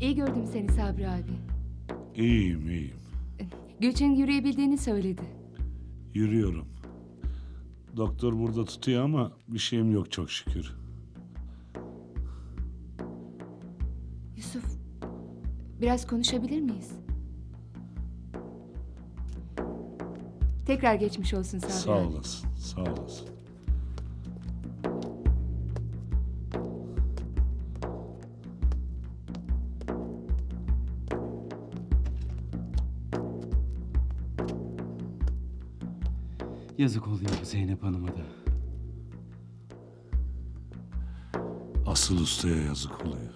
İyi gördüm seni Sabri abi. İyiyim, iyiyim. Gülçin yürüyebildiğini söyledi. Yürüyorum. Doktor burada tutuyor ama bir şeyim yok çok şükür. Yusuf, biraz konuşabilir miyiz? Tekrar geçmiş olsun Sabri Sağ abi. olasın, sağ olasın. Yazık oluyor Zeynep Hanım'a da. Asıl ustaya yazık oluyor.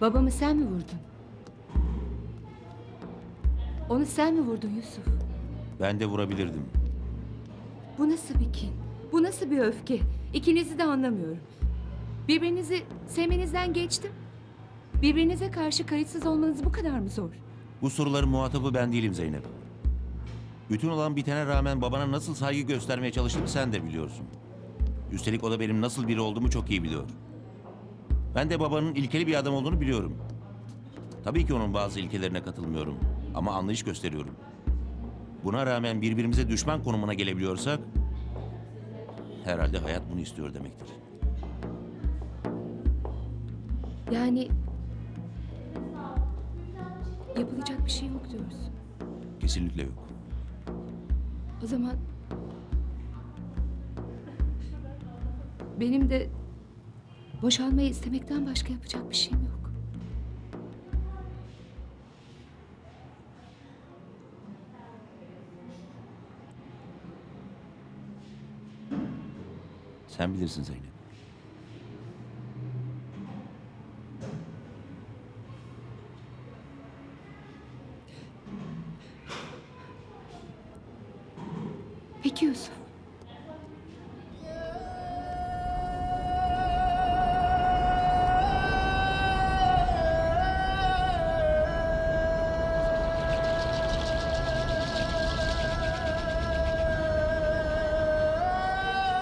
Babamı sen mi vurdun? Onu sen mi vurdun Yusuf? Ben de vurabilirdim. Bu nasıl bir kin? Bu nasıl bir öfke? İkinizi de anlamıyorum. Birbirinizi sevmenizden geçtim. Birbirinize karşı kayıtsız olmanız bu kadar mı zor? Bu soruların muhatabı ben değilim Zeynep. Bütün olan bitene rağmen babana nasıl saygı göstermeye çalıştığımı sen de biliyorsun. Üstelik o da benim nasıl biri olduğumu çok iyi biliyor. Ben de babanın ilkeli bir adam olduğunu biliyorum. Tabii ki onun bazı ilkelerine katılmıyorum ama anlayış gösteriyorum. Buna rağmen birbirimize düşman konumuna gelebiliyorsak herhalde hayat bunu istiyor demektir. Yani yapılacak bir şey yok diyorsun. Kesinlikle yok. O zaman benim de boşanmayı istemekten başka yapacak bir şeyim yok. Sen bilirsin Zeynep. Peki Yusuf.